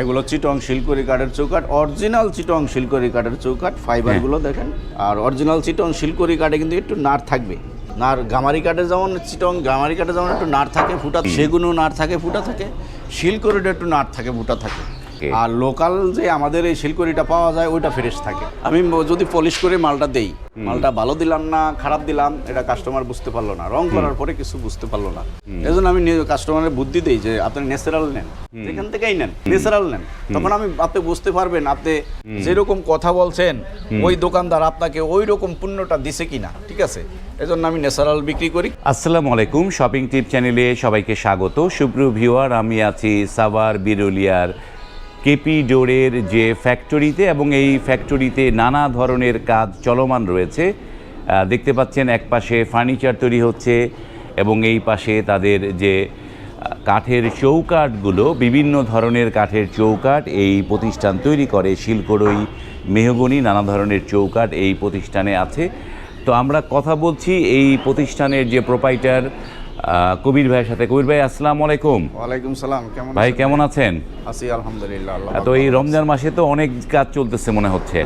এগুলো চিটং শিলকরি কাঠের চৌকাঠ অরিজিনাল চিটং শিলকরি কাঠের চৌকাঠ ফাইবারগুলো দেখেন। আর অরিজিনাল চিটং শিলকরি কাঠে কিন্তু একটু নার থাকবে। নার গামারি কাঠে যেমন চিটং গামারি কাঠে যেমন একটু নার থাকে ফুটা সেগুনও নার থাকে ফুটা থাকে। শিলকরিটা একটু নার থাকে ফুটা থাকে। Okay. আর লোকাল যে আমাদের এই শিলকরিটা পাওয়া যায় ওইটা ফ্রেশ থাকে। আমি যদি পলিশ করে মালটা দেই মালটা ভালো দিলাম না খারাপ দিলাম এটা কাস্টমার বুঝতে পারল না। রং করার পরে কিছু বুঝতে পারল না। এই জন্য আমি কাস্টমারের বুদ্ধি দিই যে আপনি ন্যাচারাল নেন। যেখান থেকেই নেন ন্যাচারাল নেন। তখন আমি আপনি বুঝতে পারবেন আপনি যেরকম কথা বলছেন ওই দোকানদার আপনাকে ওই রকম পণ্যটা দিছে কিনা ঠিক আছে? এজন্য আমি ন্যাচারাল বিক্রি করি। আসসালামু আলাইকুম শপিং টিপ চ্যানেলে সবাইকে স্বাগত। সুপ্রিয় ভিউয়ার আমি আছি সাভার বিরুলিয়ার কেপি ডোরের যে ফ্যাক্টরিতে এবং এই ফ্যাক্টরিতে নানা ধরনের কাজ চলমান রয়েছে। দেখতে পাচ্ছেন এক পাশে ফার্নিচার তৈরি হচ্ছে এবং এই পাশে তাদের যে কাঠের চৌকাঠগুলো, বিভিন্ন ধরনের কাঠের চৌকাঠ এই প্রতিষ্ঠান তৈরি করে। শিলকড়ই, মেহগনি, নানা ধরনের চৌকাঠ এই প্রতিষ্ঠানে আছে। তো আমরা কথা বলছি এই প্রতিষ্ঠানের যে প্রোপাইটার কবির ভাইয়ের সাথে। কবির ভাই আসসালাম আলাইকুম। ওয়ালাইকুম সালাম কেমন ভাই কেমন আছেন? আছি আলহামদুলিল্লাহ তো এই রমজান মাসে তো অনেক কাজ চলতেছে মনে হচ্ছে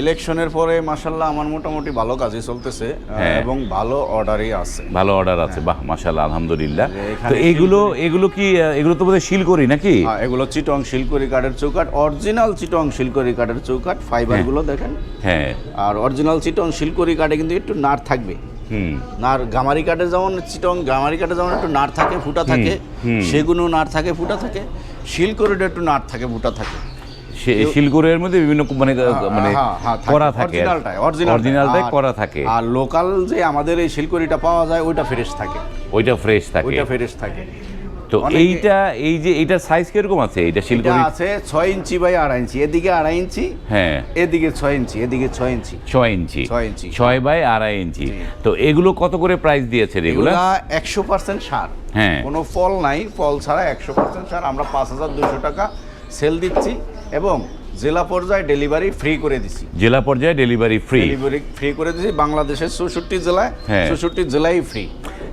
ইলেকশনের পরে মাসাল্লাহ আমার মোটামুটি ভালো কাজই চলতেছে হ্যাঁ। এবং ভালো অর্ডারই আছে। ভালো অর্ডার আছে বাহ মাশাল্লাহ আলহামদুলিল্লাহ। তো এগুলো এগুলো কি এগুলো তো বোধহয় শিল করি নাকি এগুলো চিটং শিলকরি কাঠের চৌকাঠ অরিজিনাল চিটং শিলকরি কাঠের চৌকাঠ ফাইবারগুলো দেখেন। হ্যাঁ। আর অরিজিনাল চিটং শিলকরি কাঠে কিন্তু একটু নার থাকবে। গামারি কাঠে যেমন চিটং গামারি কাঠে যেমন একটু থাকে ফুটা থাকে থাকে ফুটা থাকে। শিলকরিটা একটু নার থাকে ফুটা থাকে। শিলগুড়ের মধ্যে বিভিন্ন মানে মানে হ্যাঁ, হ্যাঁ। করা থাকে। অরিজিনালটাই করা থাকে। আর লোকাল যে আমাদের এই শিলকড়িটা পাওয়া যায় ওইটা ফ্রেশ থাকে। ওইটা ফ্রেশ থাকে। ওইটা ফ্রেশ থাকে। তো এইটা এই যে এইটার সাইজ কীরকম আছে? এইটা এটা শিলগুড়ি আছে ছয় ইঞ্চি বাই আড়াই ইঞ্চি। এদিকে আড়াই ইঞ্চি হ্যাঁ। এদিকে ছয় ইঞ্চি এদিকে ছয় ইঞ্চি। ছয় ইঞ্চি। ছয় ইঞ্চি। ছয় বাই আড়াই ইঞ্চি। তো এগুলো কত করে প্রাইস দিয়েছে এগুলো? এগুলা একশো পার্সেন্ট সার। হ্যাঁ। কোনো ফল নাই ফল ছাড়া একশো পার্সেন্ট সার। আমরা পাঁচ হাজার দুশো টাকা সেল দিচ্ছি এবং জেলা পর্যায়ে ডেলিভারি ফ্রি করে দিচ্ছি জেলা পর্যায়ে ডেলিভারি ফ্রি ডেলিভারি ফ্রি করে দিচ্ছি বাংলাদেশের চৌষট্টি জেলায় হ্যাঁ। চৌষট্টি জেলায় ফ্রি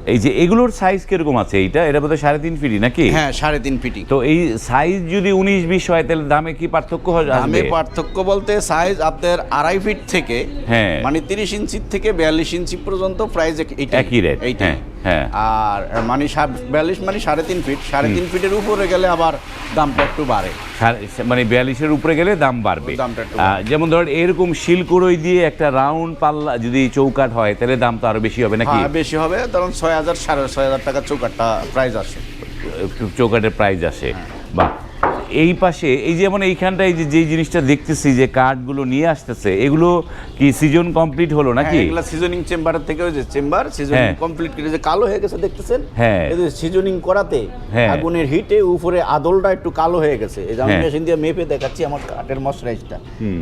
এই যে এগুলোর সাইজ কীরকম আছে? এইটা? এটা বোধহয় সাড়ে তিন ফিটি নাকি? হ্যাঁ সাড়ে তিন ফিটি তো এই সাইজ যদি উনিশ বিশ হয় তাহলে দামে কি পার্থক্য হয়- দামে পার্থক্য বলতে সাইজ আপনার আড়াই ফিট থেকে হ্যাঁ। মানে তিরিশ ইঞ্চির থেকে বিয়াল্লিশ ইঞ্চি পর্যন্ত প্রাইস একই রেট এইটাই। হ্যাঁ। আর মানে বিয়াল্লিশ মানে সাড়ে তিন ফিট সাড়ে তিন ফিটের উপরে গেলে আবার দামটা একটু বাড়ে। মানে বিয়াল্লিশের উপরে গেলে দাম বাড়বে। যেমন ধর এরকম শিলকুড়ই দিয়ে একটা রাউন্ড পাল্লা যদি চৌকাট হয় তাহলে দাম তো আরও বেশি হবে নাকি? হ্যাঁ বেশি হবে। ধরুন ছয় হাজার সাড়ে ছয় হাজার টাকা চৌকাটটা প্রাইস আসে। চৌকাঠের প্রাইস আসে। হ্যাঁ। বা এই পাশে এই যেমন এইখানটায় যে যে জিনিসটা দেখতেছি যে কাঠগুলো নিয়ে আসতেছে এগুলো কি সিজন কমপ্লিট হলো নাকি হ্যাঁ, এগুলা সিজনিং চেম্বারের থেকে যে চেম্বার সিজনিং। কমপ্লিট করে যে কালো হয়ে গেছে দেখতেছেন হ্যাঁ। এই যে সিজনিং করাতে হ্যাঁ। আগুনের হিটে উপরে আদলটা একটু কালো হয়ে গেছে এই যে আমি হ্যাঁ। মেশিন দিয়ে মেপে দেখাচ্ছি আমার কাঠের মশরাইজটা হুম।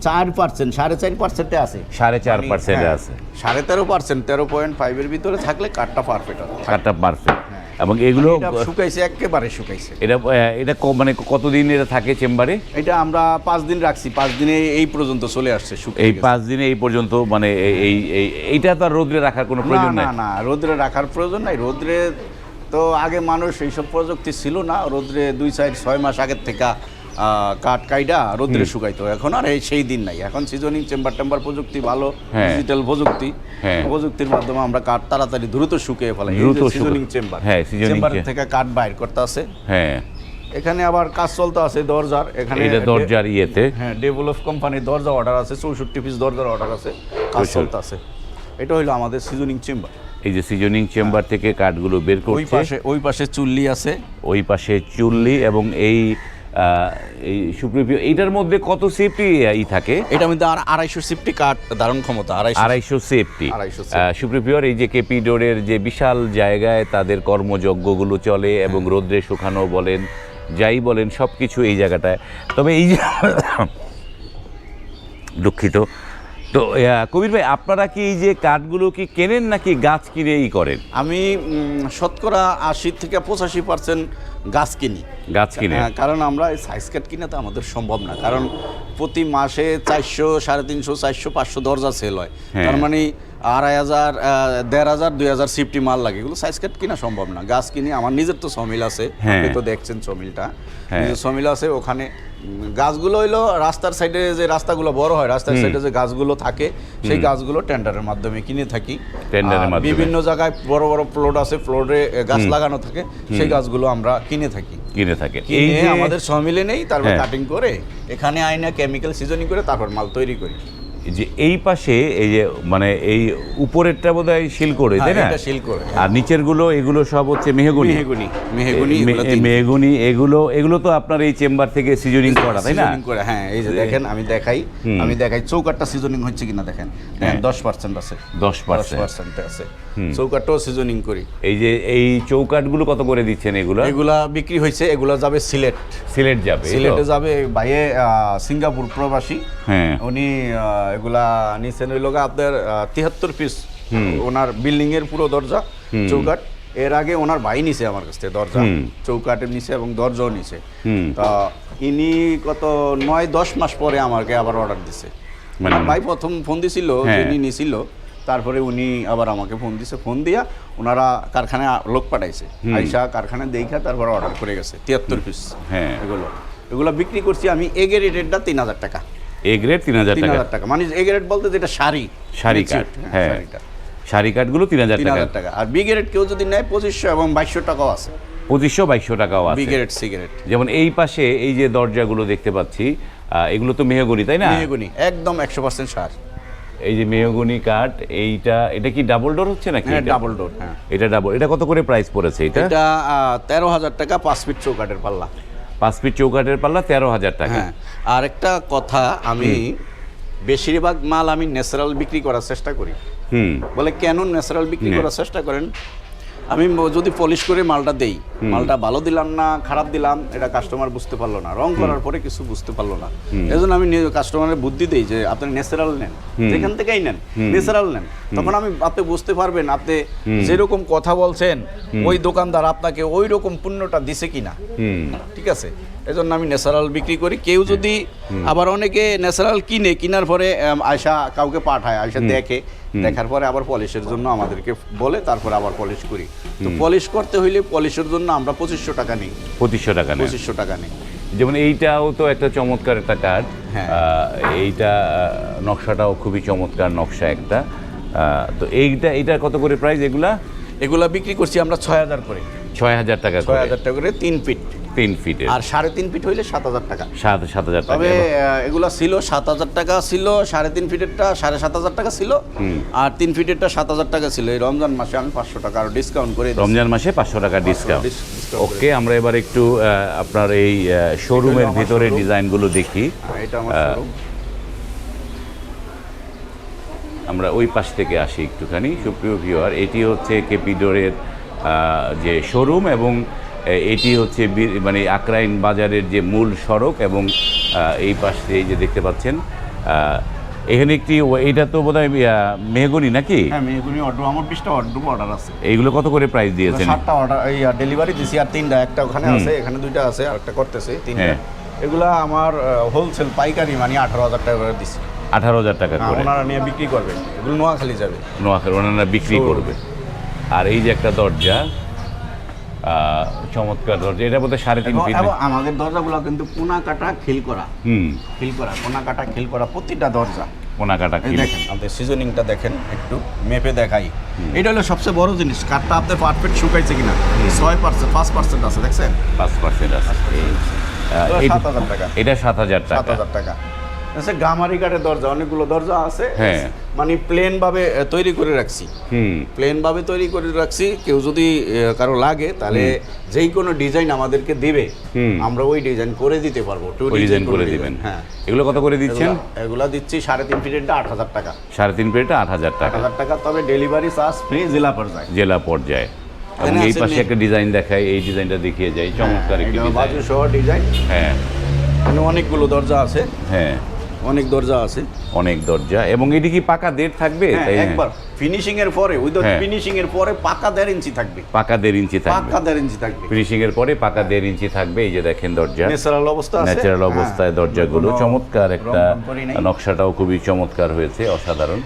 চার পার্সেন্ট সাড়ে চার পার্সেন্টে আছে সাড়ে চার পার্সেন্ট আছে সাড়ে তেরো পার্সেন্ট তেরো পয়েন্ট ফাইভের ভিতরে থাকলে কাঠটা পারফেক্ট হবে কাঠটা পারফেক্ট এবং এগুলো শুকাইছে একেবারে শুকাইছে। এটা এটা মানে কতদিন এটা থাকে চেম্বারে? এটা আমরা পাঁচ দিন রাখছি পাঁচ দিনে এই পর্যন্ত চলে আসছে এই পাঁচ দিনে এই পর্যন্ত মানে এই- এই এই- এইটা তো আর রোদ্রে রাখার কোনো প্রয়োজন না নাই? না রোদ্রে রাখার প্রয়োজন নাই। রোদ্রে তো আগে মানুষ এইসব প্রযুক্তি ছিল না। রোদ্রে দুই সাইড ছয় মাস আগের থেকে কাঠ কাইডা রোদ্রে শুকাইতো। এখন আর এই সেই দিন নাই। এখন সিজনিং চেম্বার টেম্বার প্রযুক্তি ভালো হ্যাঁ। ডিজিটাল প্রযুক্তি। হ্যাঁ। প্রযুক্তির মাধ্যমে আমরা কাঠ তাড়াতাড়ি দ্রুত শুকিয়ে ফেলাই। সিজনিং চেম্বার হ্যাঁ, চেম্বার থেকে কাঠ বাইর করতে আছে। হ্যাঁ। এখানে আবার কাজ চলতে আছে দরজার। এখানে এটা দরজার ইয়েতে। হ্যাঁ ডেভেলপ কোম্পানির দরজা অর্ডার আছে চৌষট্টি পিস দরজার অর্ডার আছে কাজ চলতে আছে। এটা হলো আমাদের সিজনিং চেম্বার এই যে সিজনিং চেম্বার থেকে কাঠগুলো বের করছে। ওই পাশে ওই পাশে চুল্লি আছে। ওই পাশে চুল্লি এবং এই এই সুপ্রিয় এইটার মধ্যে কত সেফটি ই থাকে? এটার মধ্যে আর আড়াইশো সেফটি ধারণ ক্ষমতা আড়াইশো আড়াইশো সেফটি 250 সুপ্রিপিওর এই যে কেপি ডোরের যে বিশাল জায়গায় তাদের কর্মযজ্ঞগুলো চলে এবং হ্যাঁ। রোদ্রে শুকানো বলেন যাই বলেন সব কিছু এই জায়গাটায়। তবে এই দুঃখিত তো কবির ভাই আপনারা কি এই যে কাঠগুলো কি কেনেন নাকি গাছ কিনে ই করেন? আমি শতকরা আশি থেকে পঁচাশি পার্সেন্ট গাছ কিনি। গাছ কিনে? হ্যাঁ, কারণ আমরা এই সাইজ কাঠ কিনে তো আমাদের সম্ভব না। কারণ প্রতি মাসে চারশো সাড়ে তিনশো চারশো পাঁচশো দরজা সেল হয়। হ্যাঁ। তার মানে আড়াই হাজার দেড় হাজার দুই হাজার সিফটি মাল লাগে। এগুলো সাইজ কাট কিনা সম্ভব না। গাছ কিনে আমার নিজের তো সমিল আছে। হ্যাঁ। আপনি তো দেখছেন সমিলটা হ্যাঁ। নিজের সমিল আছে ওখানে গাছগুলো হইল রাস্তার সাইডে যে রাস্তাগুলো বড় হয় রাস্তার সাইডে যে গাছগুলো থাকে সেই গাছগুলো টেন্ডারের মাধ্যমে কিনে থাকি। টেন্ডারের মাধ্যমে। বিভিন্ন জায়গায় বড় বড় প্লট আছে প্লটে গাছ লাগানো থাকে সেই গাছগুলো আমরা কিনে থাকি। কিনে থাকে। এই আমাদের সমিলে নেই তারপর হ্যাঁ। কাটিং করে এখানে আইনা কেমিক্যাল সিজনিং করে তারপর মাল তৈরি করি। যে এই পাশে এই যে মানে এই উপরেরটা বোধ হয় শিল করে তাই হ্যাঁ, না শিল করে আর নিচেরগুলো এগুলো সব হচ্ছে মেহগুনি। মেহগুনি মেহগুনি এগুলো মেহগুনি এগুলো এগুলো তো আপনার এই চেম্বার থেকে সিজনিং করা তাই না? করে হ্যাঁ এই যে দেখেন আমি দেখাই আমি দেখাই চৌকাটটা সিজনিং হচ্ছে কিনা দেখেন। হ্যাঁ দশ পার্সেন্ট আছে। দশ পার্সেন্ট আছে। চৌকাটটাও সিজনিং করি। এই যে এই চৌকাটগুলো কত করে দিচ্ছেন এগুলো? এগুলা বিক্রি হয়েছে এগুলা যাবে সিলেট। সিলেট যাবে সিলেটে যাবে ভাইয়ে সিঙ্গাপুর প্রবাসী। হ্যাঁ। উনি এগুলা ওই লোক আপনার তিয়াত্তর পিস ওনার বিল্ডিং এর পুরো দরজা চৌকাট এর আগে ওনার ভাই নিছে আমার কাছ থেকে দরজা। চৌকাটের নিছে এবং দরজাও নিছে। তা ইনি কত নয় দশ মাস পরে আমাকে আবার অর্ডার দিছে। মানে- ভাই প্রথম ফোন দিছিল হ্যাঁ। যিনি নিছিল তারপরে উনি আবার আমাকে ফোন দিছে। ফোন দিয়া ওনারা কারখানায় লোক পাঠাইছে। আইসা কারখানায় দেখা তারপর অর্ডার করে গেছে তিয়াত্তর পিস হ্যাঁ। এগুলো। এগুলো বিক্রি করছি আমি এগের রেটটা তিন হাজার টাকা। এ গ্রেড তিন হাজার টাকা। মানে এ গ্রেড বলতে যেটা শাড়ি। শাড়ি কাঠ হ্যাঁ শাড়ি কাঠগুলো তিন হাজার তিন টাকা। আর বি গ্রেড কেউ যদি নেয় পঁচিশশো এবং বাইশশো টাকাও আছে। পঁচিশশো বাইশশো টাকাও আছে। গ্রেড সিগারেট যেমন এই পাশে এই যে দরজাগুলো দেখতে পাচ্ছি এগুলো তো মেহগনি তাই না? মেহগুনি একদম একশো পার্সেন্ট সার। এই যে মেহগনি কাঠ এইটা এটা কি ডাবল ডোর হচ্ছে নাকি? হ্যাঁ ডাবল ডোর হ্যাঁ। এটা ডাবল এটা কত করে প্রাইস পড়েছে এটা? এটা তেরো হাজার টাকা পাঁচ ফিট চৌকাটের পাল্লা। পাঁচ ফিট চৌকাঠের পাল্লা তেরো হাজার টাকা। হ্যাঁ আর একটা কথা আমি বেশিরভাগ মাল আমি ন্যাচারাল বিক্রি করার চেষ্টা করি। হুম। বলে কেন ন্যাচারাল বিক্রি করার চেষ্টা করেন? আমি যদি পলিশ করে মালটা দেই মালটা ভালো দিলাম না খারাপ দিলাম এটা কাস্টমার বুঝতে পারল না। রং করার পরে কিছু বুঝতে পারল না। এজন্য আমি কাস্টমারের বুদ্ধি দিই যে আপনি ন্যাচারাল নেন। যেখান থেকেই নেন ন্যাচারাল নেন। তখন আমি আপনি বুঝতে পারবেন আপনি যেরকম কথা বলছেন ওই দোকানদার আপনাকে ওই রকম পণ্যটা দিছে কিনা। ঠিক আছে? এজন্য আমি ন্যাচারাল বিক্রি করি। কেউ যদি আবার অনেকে ন্যাচারাল কিনে কেনার পরে আয়সা কাউকে পাঠায় আয়সা দেখে দেখার পরে আবার পলিশের জন্য আমাদেরকে বলে তারপরে আবার পলিশ করি। তো পলিশ করতে হইলে পলিশের জন্য আমরা পঁচিশশো টাকা নিই। পঁচিশশো টাকা পঁচিশশো টাকা নিই। যেমন এইটাও তো একটা চমৎকার একটা কাঠ হ্যাঁ। এইটা নকশাটাও খুবই চমৎকার নকশা একটা। তো এইটা এইটা কত করে প্রাইস এগুলা? এগুলা বিক্রি করছি আমরা ছয় হাজার করে। ছয় হাজার টাকা ছয় হাজার টাকা করে তিন ফিট। তিন ফিটের। আর সাড়ে তিন ফিট হইলে সাত হাজার টাকা। সাত সাত হাজার টাকা। তবে এগুলা ছিল সাত হাজার টাকা ছিল সাড়ে তিন ফিটেরটা সাড়ে সাত হাজার টাকা ছিল আর তিন ফিটেরটা সাত হাজার টাকা ছিল। এই রমজান মাসে আমি পাঁচশো টাকা আরও ডিসকাউন্ট করে রমজান মাসে পাঁচশো টাকা ডিসকাউন্ট ডিস- ওকে আমরা এবার একটু আপনার এই শোরুমের ভিতরে ডিজাইনগুলো দেখি। হ্যাঁ, এটা আমার আমরা ওই পাশ থেকে আসি একটুখানি। সুপ্রিয় ভিউয়ার এটি হচ্ছে কেপিডোরের যে শোরুম এবং এটি হচ্ছে মানে আকরাইন বাজারের যে মূল সড়ক এবং এই পাশ এই যে দেখতে পাচ্ছেন এখানে একটি এইটা তো বোধ হয় মেহগনি নাকি? হ্যাঁ মেহগুনি অর্ডার আমার বিশটা অর্ডার অর্ডার আছে। এইগুলো কত করে প্রাইস দিয়েছেন? সাতটা অর্ডার এই ডেলিভারি দিছি আর তিনটা একটা ওখানে আছে এখানে দুইটা আছে আর একটা করতেছে তিনটা। হ্যাঁ। এগুলা আমার হোলসেল পাইকারি মানে আঠারো হাজার টাকা করে দিছি। আঠারো হাজার টাকা হ্যাঁ, করে। ওনারা নিয়ে বিক্রি করবে। এগুলো নোয়াখালী যাবে। নোয়াখালী ওনারা বিক্রি। করবে। আর এই যে একটা দরজা চমৎকার দরজা। এটা বোধহয় সাড়ে তিন ফিট এবং আমাদের দরজাগুলো কিন্তু কোনা কাটা খিল করা। হুম। খিল করা কোনা কাটা খিল করা প্রতিটা দরজা। কোনা কাটা কিলো দেখেন আমাদের সিজনিংটা দেখেন একটু মেপে দেখাই। এটা হলো সবচেয়ে বড় জিনিস কাঠটা আপনার পারফেক্ট শুকাইছে কিনা। ছয় পার্সেন্ট পাঁচ পার্সেন্ট আছে দেখছেন? পাঁচ পার্সেন্ট আছে এটা সাত হাজার টাকা। এটা সাত হাজার সাত টাকা হাজার টাকা। আচ্ছা গামারি কাঠের দরজা অনেকগুলো দরজা আছে। হ্যাঁ। মানে প্লেন ভাবে তৈরি করে রাখছি। হুম। প্লেন ভাবে তৈরি করে রাখছি। কেউ যদি কারও লাগে তাহলে যেই কোনো ডিজাইন আমাদেরকে দিবে। আমরা ওই ডিজাইন করে দিতে পারব। ডিজাইন করে দিবেন। হ্যাঁ। এগুলো কত করে দিচ্ছেন? এগুলা- দিচ্ছি সাড়ে তিন ফিটেরটা আট হাজার টাকা। সাড়ে তিন প্লেটে আট হাজার টাকা। হাজার টাকা তবে ডেলিভারি চার্জ ফ্রি জেলা পর্যায়ে। জেলা পর্যায়ে। এবং এই পাশে একটা ডিজাইন দেখায় এই ডিজাইনটা দেখিয়ে যায় চমৎকার একটি ডিজাইন সহ ডিজাইন হ্যাঁ। মানে অনেকগুলো দরজা আছে। হ্যাঁ। অনেক দরজা আছে। অনেক দরজা এবং এটি কি পাকা দেড় থাকবে? হ্যাঁ, একবার। ফিনিশিং এর পরে উইদাউট হ্যাঁ। ফিনিশিং এর পরে পাকা দেড় ইঞ্চি থাকবে। পাকা দেড় ইঞ্চি থাকবে। পাকা দেড় ইঞ্চি থাকবে। ফিনিশিং এর পরে পাকা দেড় ইঞ্চি থাকবে এই যে দেখেন দরজা। ন্যাচারাল অবস্থা আছে। ন্যাচারাল হ্যাঁ। অবস্থায় দরজাগুলো কোনো চমৎকার একটা। নকশাটাও খুবই চমৎকার হয়েছে অসাধারণ।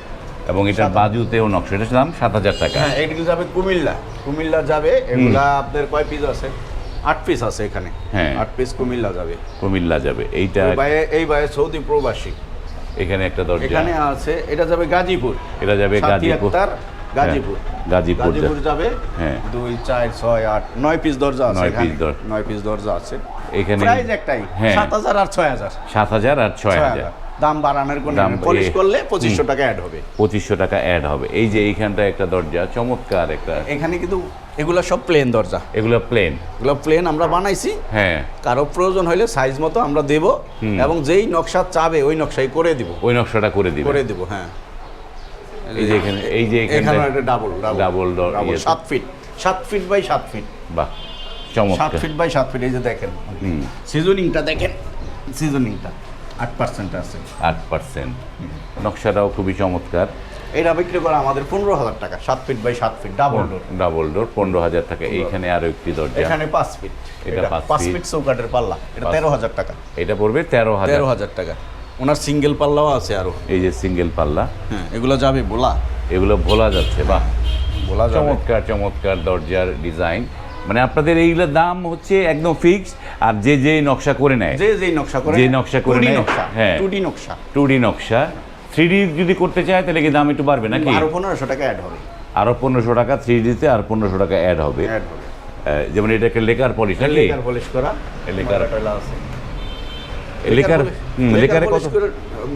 এবং এটার বাজুতেও নকশা। এটার দাম সাত হাজার টাকা। হ্যাঁ এগুলো যাবে কুমিল্লা। কুমিল্লা যাবে এগুলা আপনার কয় পিস আছে? আট পিস আছে এখানে। হ্যাঁ। আট পিস কুমিল্লা যাবে। কুমিল্লা যাবে এইটা এই ভাইয়ে সৌদি প্রবাসী। এখানে একটা দরজা। এখানে আছে এটা যাবে গাজীপুর। এটা যাবে সাথী গাজীপুর। গাজীপুর হ্যাঁ, গাজীপুর। গাজীপুর যাবে। হ্যাঁ। দুই চার ছয় আট নয় পিস দরজা আছে নয় এখানে। piece দর- নয় পিস দরজা আছে। এখানে প্রাইস একটাই। হ্যাঁ। সাত হাজার আর ছয় হাজার। সাত হাজার আর ছয় হাজার। দাম বাড়ানোর কোনো দাম পলিশ করলে পঁচিশশো টাকা অ্যাড হবে। পঁচিশশো টাকা অ্যাড হবে। এই যে এইখানটা একটা দরজা চমৎকার একটা। এখানে কিন্তু এগুলো সব প্লেন দরজা। এগুলো প্লেন এগুলো প্লেন আমরা বানাইছি। হ্যাঁ। কারও প্রয়োজন হলে সাইজ মতো আমরা দেব এবং যেই নকশা চাবে ওই নকশাই করে দিব। ওই নকশাটা করে দিবে। করে দিব হ্যাঁ। এই যে এখানে এই যে এখানে একটা ডাবল ডাবল ডাবল। সাত ফিট সাত ফিট বাই সাত ফিট বাহ সাত চমৎকার ফিট বাই সাত ফিট এই যে দেখেন। সিজনিংটা দেখেন। সিজনিংটা আট পার্সেন্ট আছে। আট পার্সেন্ট নকশাটাও খুবই চমৎকার। এটা বিক্রি করা আমাদের পনেরো হাজার টাকা সাত ফিট বাই সাত feet double door double door পনেরো হাজার টাকা। এইখানে আরও একটি দরজা। এখানে পাঁচ ফিট এটা পাঁচ ফিট চৌকাটের পাল্লা। এটা তেরো হাজার টাকা। এটা পড়বে তেরো হাজার। তেরো হাজার টাকা। ওনার সিঙ্গেল পাল্লাও আছে আরও। এই যে সিঙ্গেল পাল্লা। হ্যাঁ এগুলো যাবে বলা এগুলো ভোলা যাচ্ছে বাহ। বলা যাবে। চমৎকার চমৎকার দরজার ডিজাইন মানে আপনাদের এইগুলোর দাম হচ্ছে একদম ফিক্সড আর যে যে নকশা করে নেয়। যে যেই নকশা করে যে নকশা করে নেয়, হ্যাঁ। টু ডি নকশা। টু ডি নকশা। থ্রি ডি যদি করতে চায় তাহলে কি দাম একটু বাড়বে নাকি? আরও পনেরোশো টাকা অ্যাড হবে। আরও পনেরোশো টাকা থ্রি ডিতে আর পনেরোশো টাকা অ্যাড হবে। অ্যাড হবে। আহ, যেমন এটাকে লেকার পলিশ নাকি? লেকার পলিশ করা। লেকার- আছে লেকার পলিশ- লেকার পলিশ করে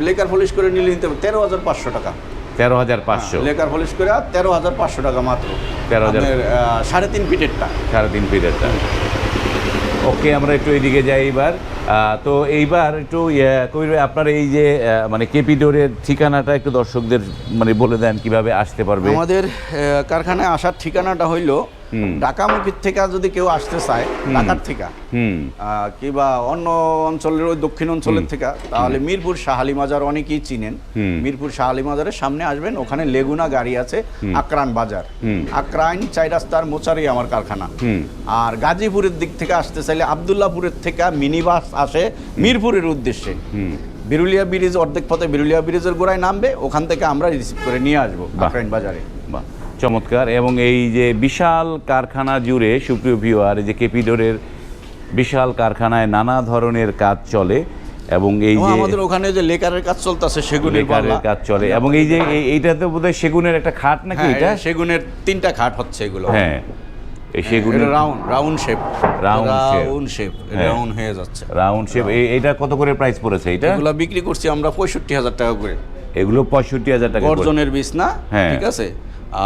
লেকার পলিশ করে নিলে নিতে হবে তেরো হাজার পাঁচশো টাকা। তেরো হাজার পাঁচশো। লেকার পলিশ করে তেরো হাজার পাঁচশো টাকা মাত্র। 13,000 আপনার, সাড়ে তিন ফিটেরটা সাড়ে তিন ফিটেরটা ওকে আমরা একটু এদিকে যাই এইবার। তো এইবার একটু কবির আপনার এই যে মানে কেপি ডোরের ঠিকানাটা একটু দর্শকদের মানে বলে দেন কীভাবে আসতে পারবে। আমাদের কারখানায় আসার ঠিকানাটা হইল ঢাকামুখীর থেকে যদি কেউ আসতে চায় ঢাকার থেকে কিংবা অন্য অঞ্চলের ওই দক্ষিণ অঞ্চলের থেকে তাহলে মিরপুর শাহালি মাজার অনেকেই চিনেন। মিরপুর শাহালি মাজারের সামনে আসবেন ওখানে লেগুনা গাড়ি আছে আক্রান বাজার। আকরাইন চাই রাস্তার মোচারি আমার কারখানা। আর গাজীপুরের দিক থেকে আসতে চাইলে আবদুল্লাপুরের থেকে মিনি বাস আসে মিরপুরের উদ্দেশ্যে। বিরুলিয়া ব্রিজ অর্ধেক পথে বিরুলিয়া ব্রিজের গোড়ায় নামবে ওখান থেকে আমরা রিসিভ করে নিয়ে আসব। আকরাইন বাজারে। চমৎকার। এবং এই যে বিশাল কারখানা জুড়ে সুপ্রিয় ভিউয়ার এই যে কেপি ডোরের বিশাল কারখানায় নানা ধরনের কাজ চলে এবং এই যে আমাদের ওখানে যে লেকারের কাজ চলতেছে সেগুনের লেকারের কাজ চলে এবং এই যে এই- এইটাতে বোধহয় সেগুনের একটা খাট নাকি হ্যাঁ, এটা? এটা সেগুনের তিনটা খাট হচ্ছে এগুলো। হ্যাঁ এই সেগুনের round round shape round shape হ্যাঁ। রাউন্ড হয়ে যাচ্ছে। রাউন্ড শেপ এইটা কত করে প্রাইস পড়েছে এটা এগুলো বিক্রি করছি আমরা পঁয়ষট্টি হাজার টাকা করে। এগুলো পঁয়ষট্টি হাজার টাকা। গর্জনের বিছনা হ্যাঁ। ঠিক আছে?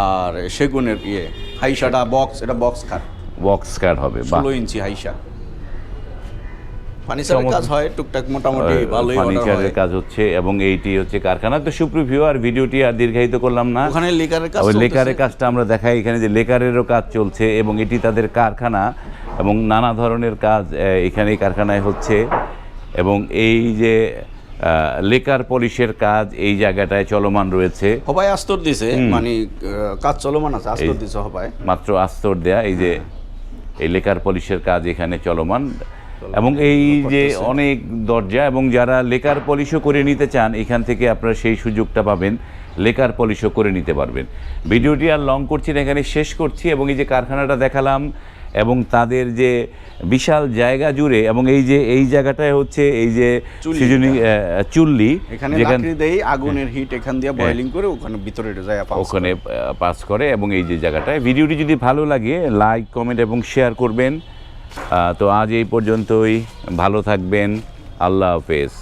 আর সেগুনের ইয়ে হাইসাটা বক্স এটা বক্স খাট বক্স কার্ড হবে ষোলো ইঞ্চি হাইসা। ফার্নিচারের চমৎকার। কাজ হয় টুকটাক মোটামুটি ভালোই অর্ডার ফার্নিচারের কাজ হচ্ছে এবং এইটি হচ্ছে কারখানা। তো সুপ্রিভিউ আর ভিডিওটি আর দীর্ঘায়িত করলাম না। ওখানে লেকারের কাজ লেকারের কাজটা আমরা দেখাই এখানে যে লেকারেরও কাজ চলছে এবং এটি তাদের কারখানা এবং নানা ধরনের কাজ এখানে এই কারখানায় হচ্ছে। এবং এই যে লেকার পলিশের কাজ এই জায়গাটায় চলমান রয়েছে। হবাই আস্তর দিছে মানে কাজ চলমান আছে আস্তর দিছে হবাই। মাত্র আস্তর দেয়া এই যে এই লেকার পলিশের কাজ এখানে চলমান। এবং এই যে অনেক দরজা এবং যারা লেকার পলিশও করে নিতে চান এখান থেকে আপনারা সেই সুযোগটা পাবেন লেকার পলিশও করে নিতে পারবেন। ভিডিওটি আর লং করছি না এখানে শেষ করছি এবং এই যে কারখানাটা দেখালাম এবং তাদের যে বিশাল জায়গা জুড়ে এবং এই যে এই জায়গাটায় হচ্ছে এই যে চুল্লি। চুল্লি এখানে দেই আগুনের হিট এখান দিয়ে বয়েলিং করে ওখানে ভিতরে যায় ওখানে পাস করে এবং এই যে জায়গাটায়। ভিডিওটি যদি ভালো লাগে লাইক কমেন্ট এবং শেয়ার করবেন। তো আজ এই পর্যন্তই। ভালো থাকবেন। আল্লাহ হাফেজ।